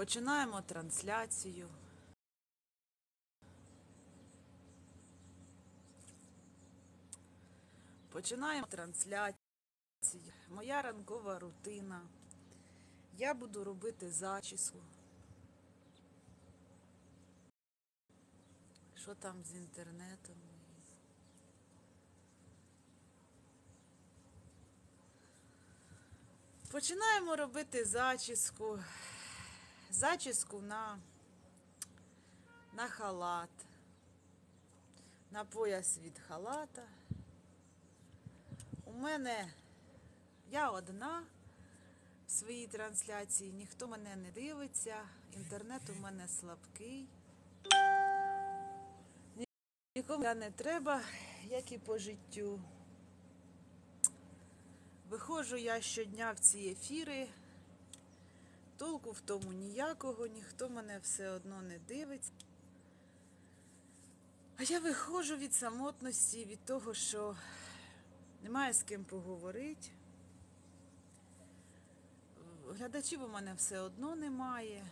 Починаємо трансляцію. Починаємо трансляцію. Моя ранкова рутина. Я буду робити зачіску. Що там з інтернетом? Починаємо робити зачіску. Зачіску на, на халат, на пояс від халата. У мене я одна в своїй трансляції, ніхто мене не дивиться, інтернет у мене слабкий. Нікому не треба, як і по життю. Виходжу я щодня в ці ефіри. Толку в тому ніякого, ніхто мене все одно не дивиться. А я виходжу від самотності, від того, що немає з ким поговорити. Глядачів у мене все одно немає.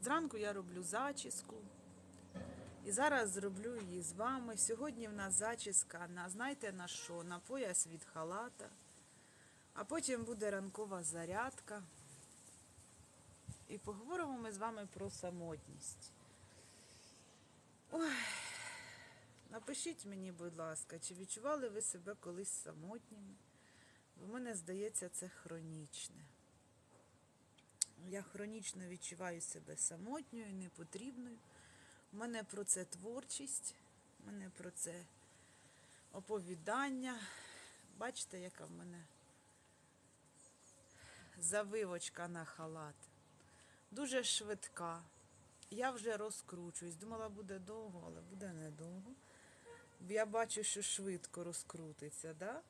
Зранку я роблю зачіску. І зараз зроблю її з вами. Сьогодні в нас зачіска на, знаєте на що? На пояс від халата. А потім буде ранкова зарядка. І поговоримо ми з вами про самотність. Ой, напишіть мені, будь ласка, чи відчували ви себе колись самотніми? Бо мене здається, це хронічне. Я хронічно відчуваю себе самотньою, непотрібною. У мене про це творчість, у мене про це оповідання. Бачите, яка в мене завивочка на халат. Дуже швидка. Я вже розкручуюсь. Думала, буде довго, але буде недовго. Я бачу, що швидко розкрутиться, да?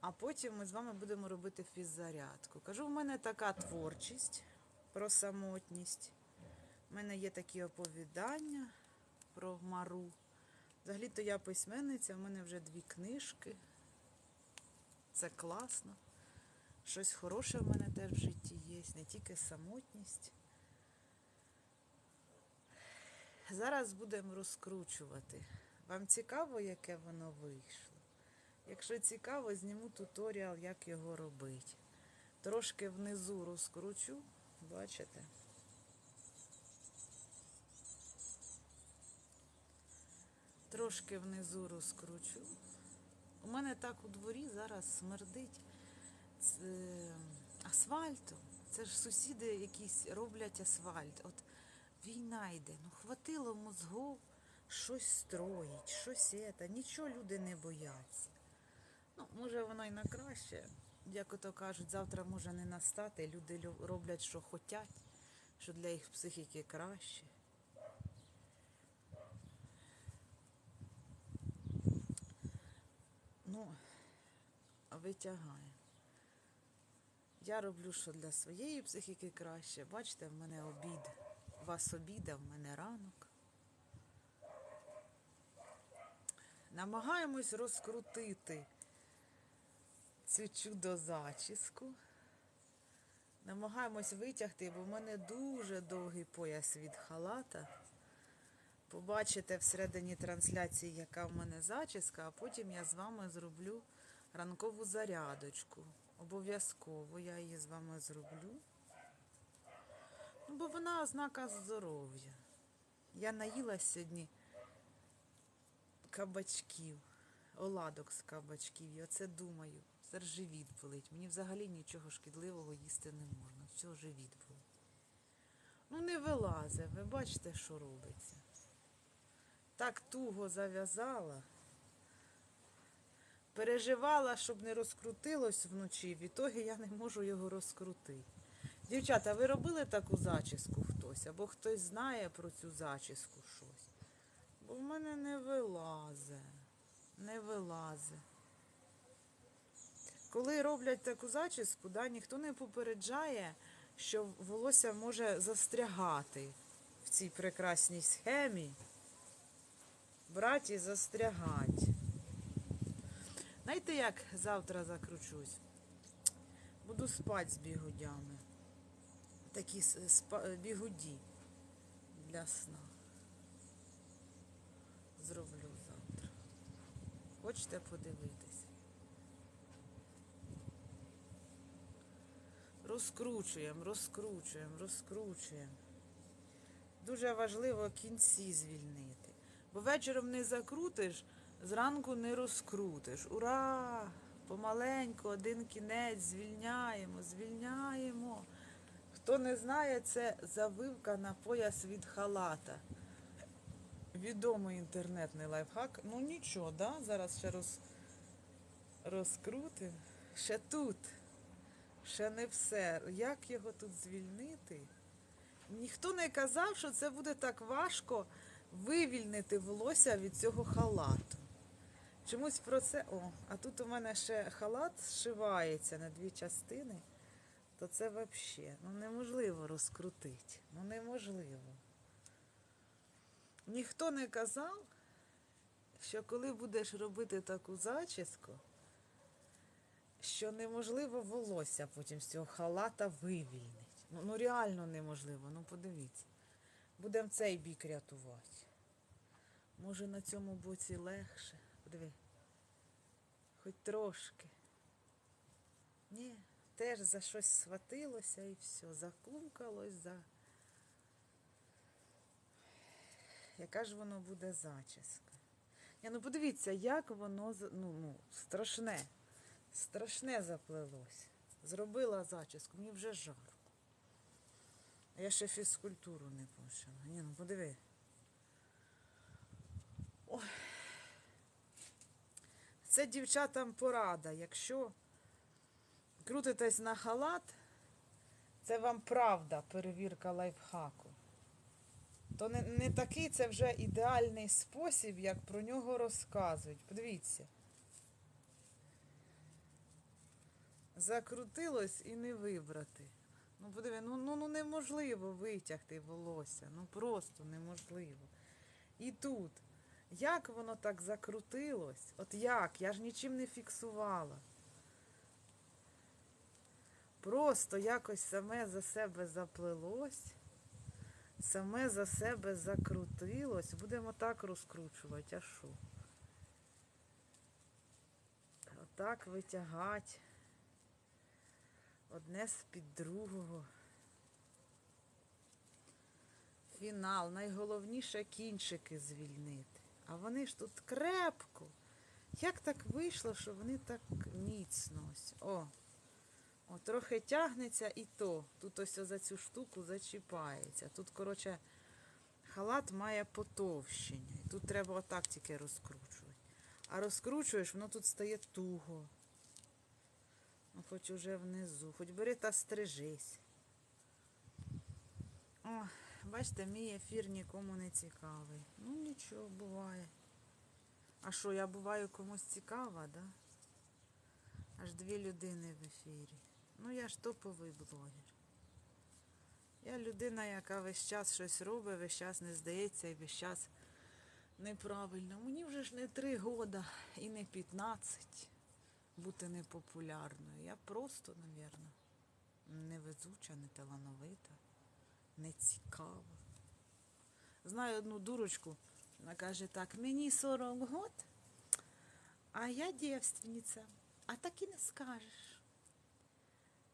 а потім ми з вами будемо робити фіззарядку. Кажу, в мене така творчість про самотність. У мене є такі оповідання про Мару. Взагалі-то я письменниця, в мене вже дві книжки. Це класно. Щось хороше в мене теж в житті є, не тільки самотність. Зараз будемо розкручувати. Вам цікаво, яке воно вийшло? Якщо цікаво, зніму туторіал, як його робити. Трошки внизу розкручу, бачите? Трошки внизу розкручу. У мене так у дворі зараз смердить е, асфальтом. Це ж сусіди якісь роблять асфальт. От війна йде, ну хватило мозгов щось строїть, щось це. Нічого люди не бояться. Ну, може воно і на краще. Як ото кажуть, завтра може не настати. Люди роблять, що хочуть, що для їх психіки краще. Ну, витягає. Я роблю, що для своєї психіки краще. Бачите, в мене обід. У вас обіда, в мене ранок. Намагаємось розкрутити цю чудо зачіску. Намагаємось витягти, бо в мене дуже довгий пояс від халата. Побачите всередині трансляції, яка в мене зачіска, а потім я з вами зроблю ранкову зарядочку. Обов'язково я її з вами зроблю. Ну, бо вона ознака здоров'я. Я наїлась сьогодні кабачків, оладок з кабачків. І оце думаю, зараз живіт болить. Мені взагалі нічого шкідливого їсти не можна. Все, живіт болить. Ну, не вилазе, ви бачите, що робиться. Так туго зав'язала. Переживала, щоб не розкрутилось вночі. В ітогі я не можу його розкрутити. Дівчата, ви робили таку зачіску хтось? Або хтось знає про цю зачіску щось? Бо в мене не вилазе. Не вилазе. Коли роблять таку зачіску, да, ніхто не попереджає, що волосся може застрягати в цій прекрасній схемі. Брати і застрягати. Знаєте, як завтра закручусь? Буду спати з бігодями. такі бігуді для сна. Зроблю завтра. Хочете подивитися? Розкручуємо, розкручуємо, розкручуємо. Дуже важливо кінці звільнити. Бо вечором не закрутиш, зранку не розкрутиш. Ура! Помаленьку, один кінець звільняємо, звільняємо. Хто не знає, це завивка на пояс від халата. Відомий інтернетний лайфхак. Ну нічого, да? зараз ще роз... розкрутимо. Ще тут. Ще не все. Як його тут звільнити? Ніхто не казав, що це буде так важко вивільнити волосся від цього халату. Чомусь про це. О, а тут у мене ще халат зшивається на дві частини, то це взагалі ну, неможливо розкрутити. Ну неможливо. Ніхто не казав, що коли будеш робити таку зачіску, що неможливо волосся потім з цього халата вивільнити. Ну, ну реально неможливо, ну подивіться. Будемо цей бік рятувати. Може на цьому боці легше. Подиви. Хоч трошки. Ні, теж за щось схватилося і все. Закумкалось, за. Яка ж воно буде зачіска? Ні, ну подивіться, як воно ну, ну, страшне. Страшне заплелось. Зробила зачіску, мені вже жарко. Я ще фізкультуру не почала. Ні, ну подиви. Ой. Це дівчатам порада. Якщо крутитесь на халат, це вам правда перевірка лайфхаку. То не, не такий це вже ідеальний спосіб, як про нього розказують. Подивіться. Закрутилось і не вибрати. Ну, подиви, ну, ну, ну неможливо витягти волосся. Ну просто неможливо. І тут. Як воно так закрутилось? От як? Я ж нічим не фіксувала. Просто якось саме за себе заплелось, саме за себе закрутилось. Будемо так розкручувати, а що? Отак витягати. Одне з-під другого. Фінал. Найголовніше кінчики звільнити. А вони ж тут крепко. Як так вийшло, що вони так міцно ось. О, о, трохи тягнеться і то. Тут ось за цю штуку зачіпається. Тут, коротше, халат має потовщення. І тут треба отак тільки розкручувати. А розкручуєш, воно тут стає туго. Ну, хоч уже внизу. Хоч бери та стрижись. О, бачите, мій ефір нікому не цікавий. Ну нічого, буває. А що, я буваю комусь цікава, да? Аж дві людини в ефірі. Ну я ж топовий блогер. Я людина, яка весь час щось робить, весь час не здається і весь час неправильно. Мені вже ж не три года і не 15 бути непопулярною. Я просто, навірно, невезуча, не талановита, не цікава. Знаю одну дурочку, вона каже так, мені 40 год, а я дівственниця, а так і не скажеш.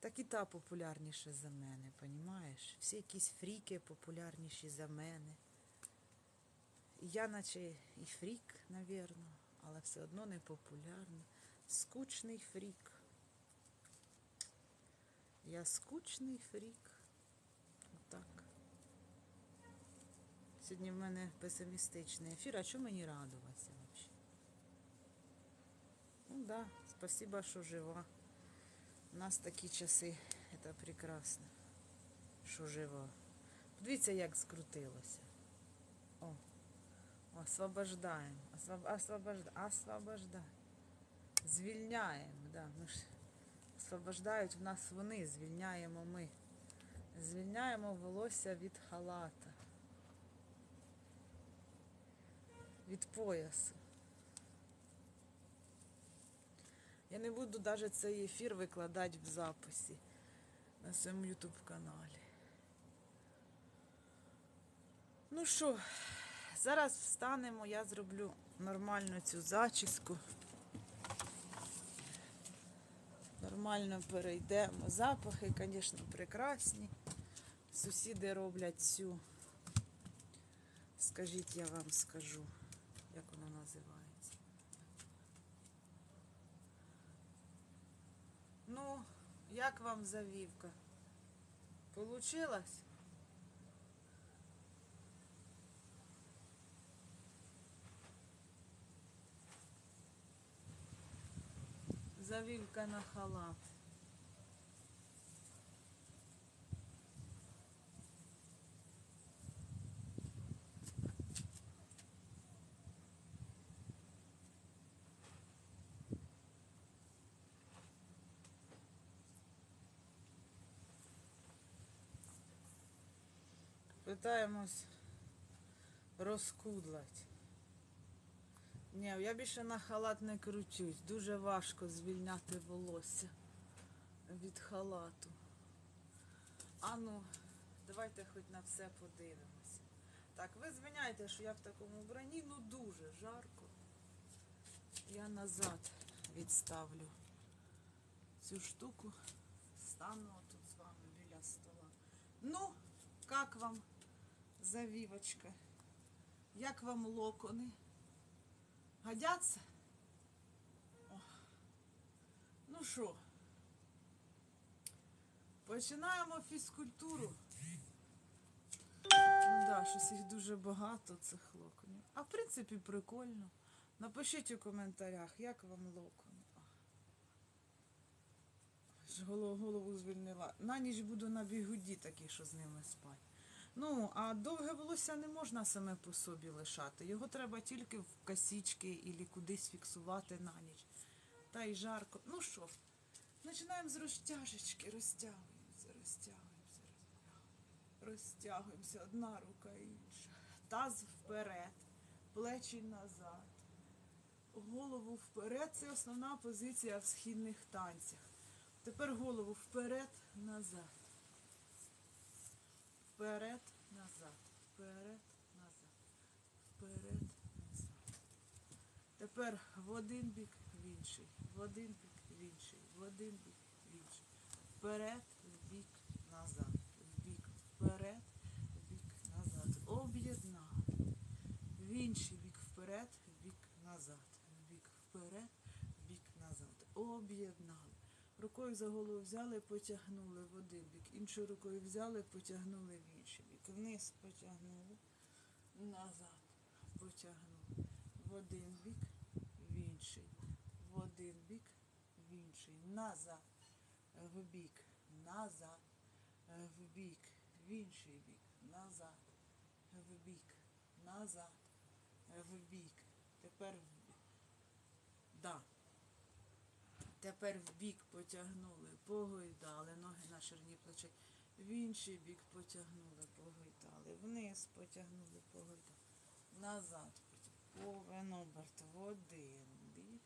Так і та популярніша за мене, понімаєш? Всі якісь фріки популярніші за мене. Я наче і фрік, навірно, але все одно не популярна. Скучний фрік. Я скучний фрік. Отак. Сьогодні в мене песимістичний ефір. А чому мені радуватися взагалі? Ну да, спасибо, що жива. У нас такі часи, це прекрасно, що жива. Подивіться, як скрутилося. О, освобождаємо, освоб... освобождаємо, освобождаємо. Звільняємо, да. Ми ж освобождають в нас вони, звільняємо ми. Звільняємо волосся від халата. Від поясу. Я не буду навіть цей ефір викладати в записі на своєму ютуб каналі. Ну що, зараз встанемо, я зроблю нормальну цю зачіску. Нормально перейдемо. Запахи, звісно, прекрасні. Сусіди роблять цю. Скажіть, я вам скажу, називається. Ну, як вам завівка? Получилось? Завівка на халат. Питаємось розкудлать. Ні, я більше на халат не кручусь. Дуже важко звільняти волосся від халату. Ану, давайте хоч на все подивимося. Так, ви звиняйте, що я в такому вбранні, ну дуже жарко. Я назад відставлю цю штуку. Стану тут з вами біля стола. Ну, як вам завівочка? Як вам локони? Годяться? Ну що, починаємо фізкультуру. Ну да, щось їх дуже багато, цих локонів. А в принципі прикольно. Напишіть у коментарях, як вам локони. Голову, звільнила. На ніч буду на бігуді такі, що з ними спать. Ну, а довге волосся не можна саме по собі лишати. Його треба тільки в косички і кудись фіксувати на ніч. Та й жарко. Ну що, починаємо з розтяжечки, розтягуємося, розтягуємося, розтягуємося. Розтягуємося, одна рука інша. Таз вперед, плечі назад. Голову вперед це основна позиція в східних танцях. Тепер голову вперед, назад. Вперед, назад. Вперед, назад. Вперед, назад. Тепер в один бік, в інший. В один бік, в інший. В один бік, в інший. Вперед, в бік, назад. В бік, вперед, в бік, назад. Об'єднали. В інший бік вперед, в бік назад. В бік вперед, в бік назад. Об'єднали. Рукою за голову взяли, потягнули в один бік. Іншою рукою взяли, потягнули в інший бік. Вниз потягнули, назад потягнули. В один бік, в інший. В один бік, в інший. Назад. В бік, назад. В бік, в інший бік. Назад. В бік, назад. В бік. Тепер в... Да. Тепер в бік потягнули, погойдали, ноги на ширині плечей. В інший бік потягнули, погойдали. Вниз потягнули, погойдали. Назад потягнули. Повен оберт в один бік.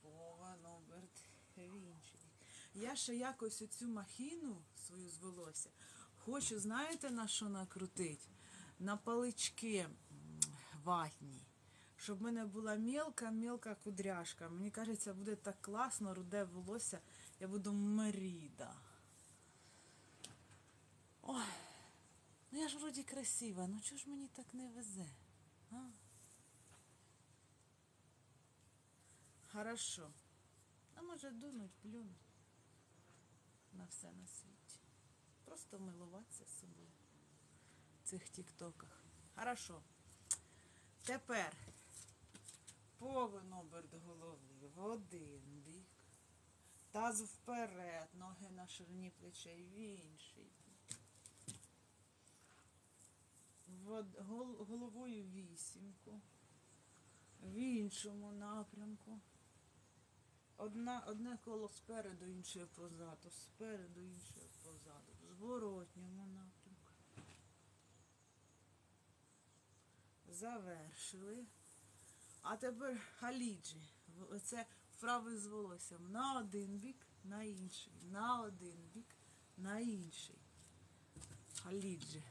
Повен оберт в інший бік. Я ще якось оцю махіну свою з волосся хочу, знаєте, на що накрутить? На палички ватні щоб в мене була мілка-мілка кудряшка. Мені кажеться, буде так класно, руде волосся, я буду Меріда. Ой, ну я ж вроді красива, ну чого ж мені так не везе? А? Хорошо. А може дунуть, плюнуть на все на світі. Просто милуватися собою в цих тіктоках. Хорошо. Тепер повен оберт голови в один бік. Таз вперед, ноги на ширині плечей в інший бік. Головою вісімку. В іншому напрямку. Одна, одне коло спереду, інше позаду. Спереду, інше позаду. В зворотньому напрямку. Завершили. А тепер халіджі. В- Це вправи з волоссям. На один бік, на інший. На один бік, на інший. Халіджі.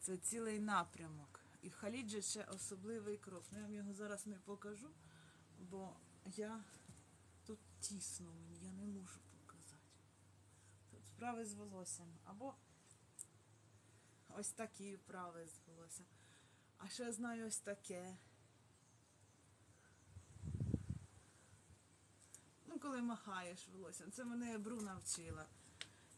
Це цілий напрямок. І Халіджі ще особливий крок. Ну, я вам його зараз не покажу, бо я тут тісно мені, я не можу показати. Тут вправи з волоссям. Або ось такі вправи з волоссям. А ще знаю ось таке. Коли махаєш волоссям. Це мене Бру навчила.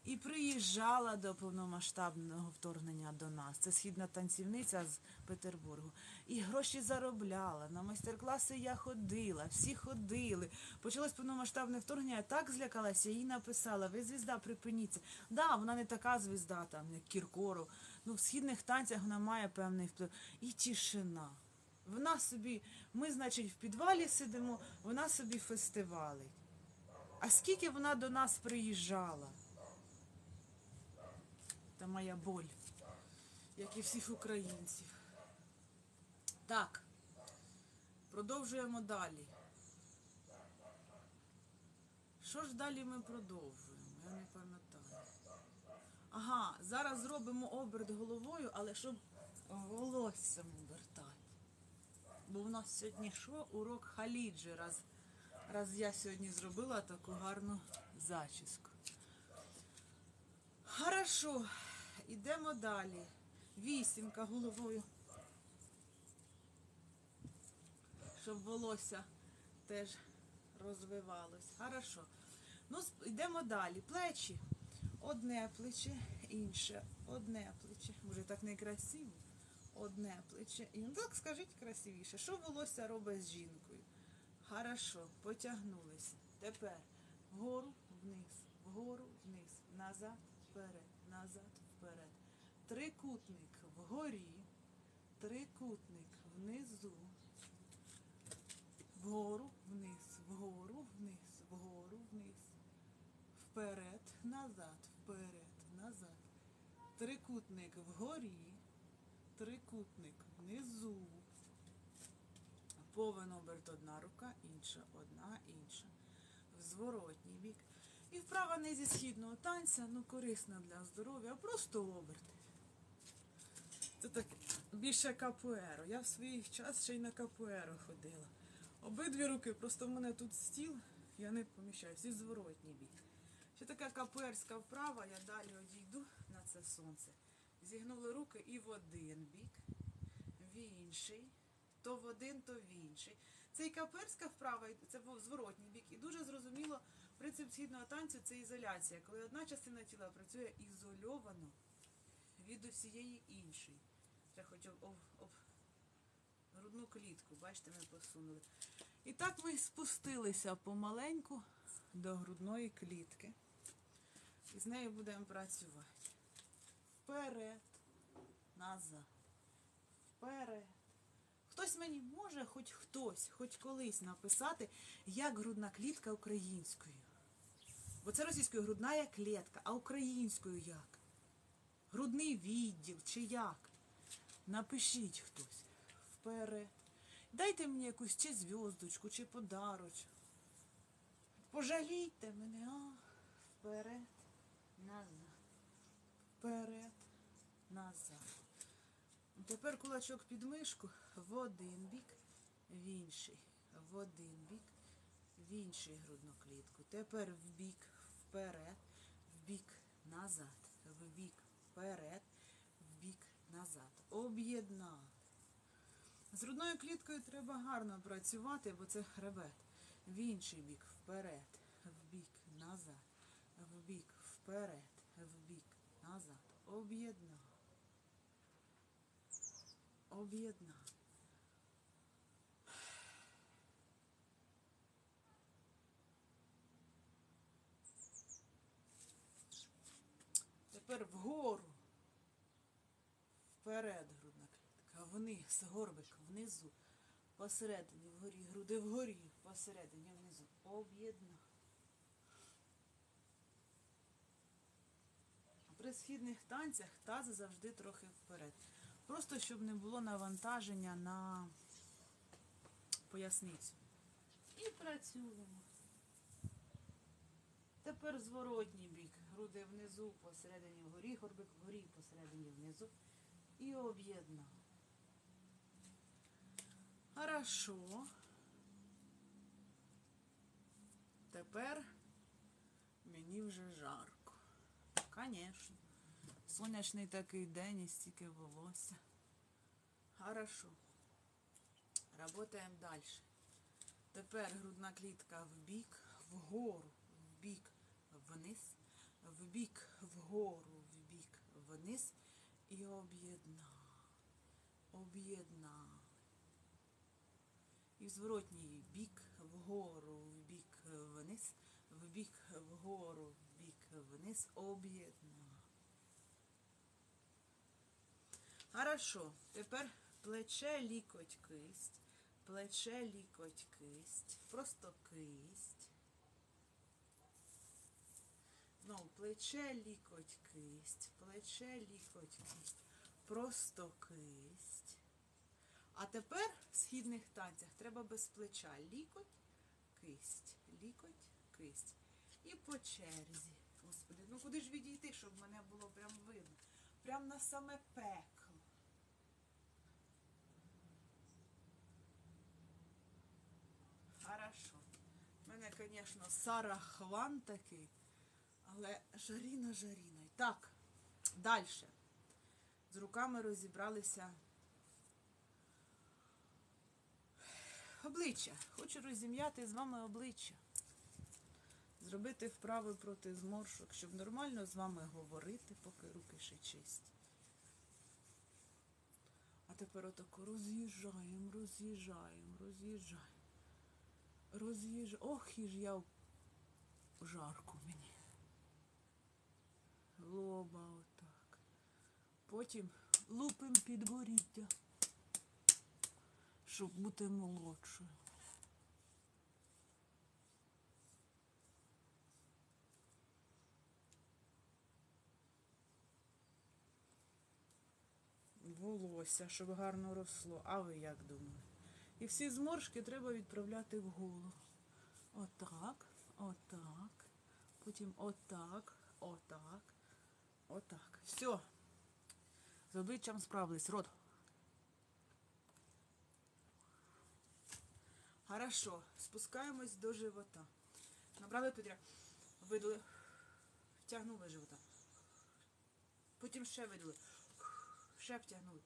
І приїжджала до повномасштабного вторгнення до нас. Це східна танцівниця з Петербургу. І гроші заробляла. На майстер-класи я ходила, всі ходили. Почалось повномасштабне вторгнення, я так злякалася, їй написала, ви звізда, припиніться. Да, вона не така звізда, там, як Кіркоров. Ну, в східних танцях вона має певний вплив. І тишина. Вона собі, ми, значить, в підвалі сидимо, вона собі фестивалить. А скільки вона до нас приїжджала? Та моя боль, як і всіх українців. Так, продовжуємо далі. Що ж далі ми продовжуємо? Я не пам'ятаю. Ага, зараз зробимо оберт головою, але щоб волоссям обертати. Бо в нас сьогодні що? Урок халіджі, раз, раз я сьогодні зробила таку гарну зачіску. Хорошо, йдемо далі. Вісімка головою. Щоб волосся теж розвивалось. Хорошо. Ну, йдемо далі. Плечі. Одне плече, інше, одне плече. Може так не красиво? Одне плече. І ну так скажіть красивіше. Що волосся робить з жінкою? Хорошо, потягнулися. Тепер вгору, вниз, вгору, вниз, назад, вперед, назад, вперед. Трикутник вгорі, трикутник внизу, вгору, вниз, вгору, вниз, вгору, вниз, вперед, назад, вперед, назад. Трикутник вгорі, трикутник внизу. Повен оберт одна рука, інша, одна, інша. В зворотній бік. І вправа не зі східного танця, ну корисна для здоров'я, а просто оберт. Це так більше капуеро. Я в свій час ще й на капуеро ходила. Обидві руки, просто в мене тут стіл, я не поміщаюсь, і зворотній бік. Ще така капуерська вправа, я далі одійду на це сонце. Зігнули руки і в один бік, в інший, то в один, то в інший. Це і капуерська вправа, це був зворотній бік. І дуже зрозуміло, принцип східного танцю це ізоляція, коли одна частина тіла працює ізольовано від усієї іншої. Хоч об, об, об грудну клітку, бачите, ми посунули. І так ми спустилися помаленьку до грудної клітки. І з нею будемо працювати. Вперед, назад, вперед. Хтось мені може, хоч хтось, хоч колись написати, як грудна клітка українською. Бо це російською грудна клітка, а українською як? Грудний відділ чи як? Напишіть хтось. Вперед. Дайте мені якусь чи зв'язочку, чи подарочок. Пожалійте мене, а вперед, назад. Вперед, назад. Тепер кулачок під мишку в один бік, в інший, в один бік, в інший грудну клітку. Тепер в бік, вперед, в бік, назад, в бік, вперед, в бік, назад. Об'єднали. З грудною кліткою треба гарно працювати, бо це хребет. В інший бік, вперед, в бік, назад, в бік, вперед, в бік, назад. Об'єднали. Об'єднали. Тепер вгору. Вперед грудна клітка, вниз, горбик внизу, посередині вгорі, груди вгорі, посередині внизу. Об'єдна. При східних танцях таз завжди трохи вперед. Просто щоб не було навантаження на поясницю. І працюємо. Тепер зворотній бік. Груди внизу, посередині вгорі, горбик вгорі, посередині внизу. і об'єднав. Хорошо. Тепер мені вже жарко. Конечно. Сонячний такий день і стільки волосся. Хорошо. Работаємо далі. Тепер грудна клітка в бік, вгору, в бік, вниз, в бік, вгору, в бік, вниз і об'єднав. Об'єднав. І в зворотній бік, вгору, в бік, вниз, в бік, вгору, в бік, вниз, об'єднав. Хорошо. Тепер плече, лікоть, кисть. Плече, лікоть, кисть. Просто кисть. Знову плече, лікоть, кисть. Плече, лікоть, кисть. Просто кисть. А тепер в східних танцях треба без плеча. Лікоть, кисть. Лікоть, кисть. І по черзі. Господи, ну куди ж відійти, щоб мене було прям видно? Прям на саме пекло. Хорошо. У мене, звісно, Сара Хван такий, але жаріна жаріною. Так, далі. З руками розібралися. Обличчя. Хочу розім'яти з вами обличчя. Зробити вправи проти зморшок, щоб нормально з вами говорити, поки руки ще чисті. А тепер отако роз'їжджаємо, роз'їжджаємо, роз'їжджаємо. Роз'їжджаємо. Ох, і ж я жарку мені. Лоба отак. Потім лупим підборіддя, щоб бути молодшою. волосся, щоб гарно росло. А ви як думаєте? І всі зморшки треба відправляти в голову. Отак, отак. Потім отак, отак, отак. Все. З обличчям справились. Рот. Хорошо. Спускаємось до живота. Набрали повітря. Видали. Втягнули живота. Потім ще видали. Ще втягнули.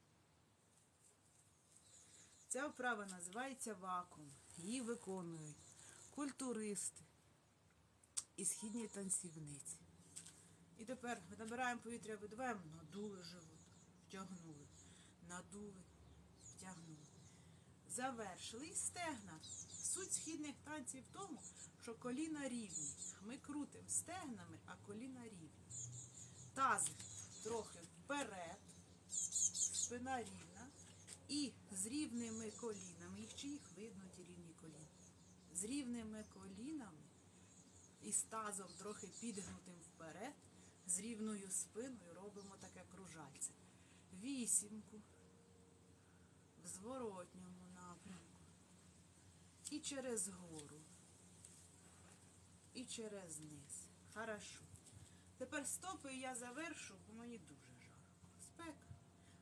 Ця вправа називається вакуум. Її виконують культуристи і східні танцівниці. І тепер ми набираємо повітря, видуваємо, надули живот, втягнули, надули, втягнули. Завершили і стегна. Суть східних танців в тому, що коліна рівні. Ми крутимо стегнами, а коліна рівні. Тазик трохи вперед, спина рівна. І з рівними колінами, їх чи їх видно ті рівні коліна. З рівними колінами і з тазом трохи підгнутим вперед, з рівною спиною робимо таке кружальце. Вісімку в зворотньому напрямку. І через гору. І через низ. Хорошо. Тепер стопи я завершу, бо мені дуже.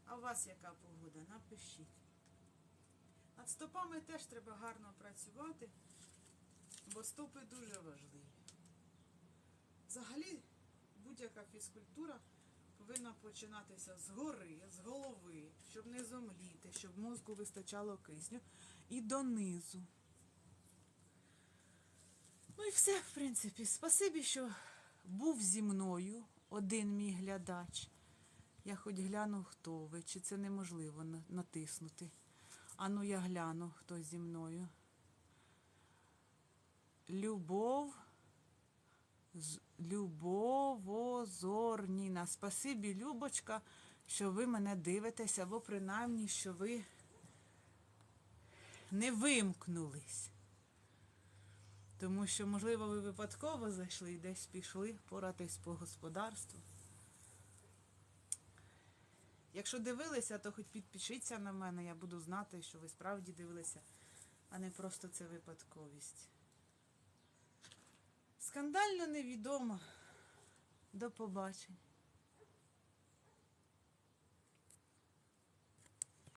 А у вас яка погода? Напишіть. Над стопами теж треба гарно працювати, бо стопи дуже важливі. Взагалі, будь-яка фізкультура повинна починатися згори, з голови, щоб не зомліти, щоб мозку вистачало кисню і донизу. Ну і все, в принципі. Спасибі, що був зі мною один мій глядач. Я хоч гляну, хто ви, чи це неможливо натиснути. Ану, я гляну, хто зі мною. Любов. з- Любовозорніна. Спасибі, Любочка, що ви мене дивитеся, або принаймні, що ви не вимкнулись. Тому що, можливо, ви випадково зайшли і десь пішли поратись по господарству. Якщо дивилися, то хоч підпишіться на мене, я буду знати, що ви справді дивилися, а не просто це випадковість. Скандально невідомо. До побачення.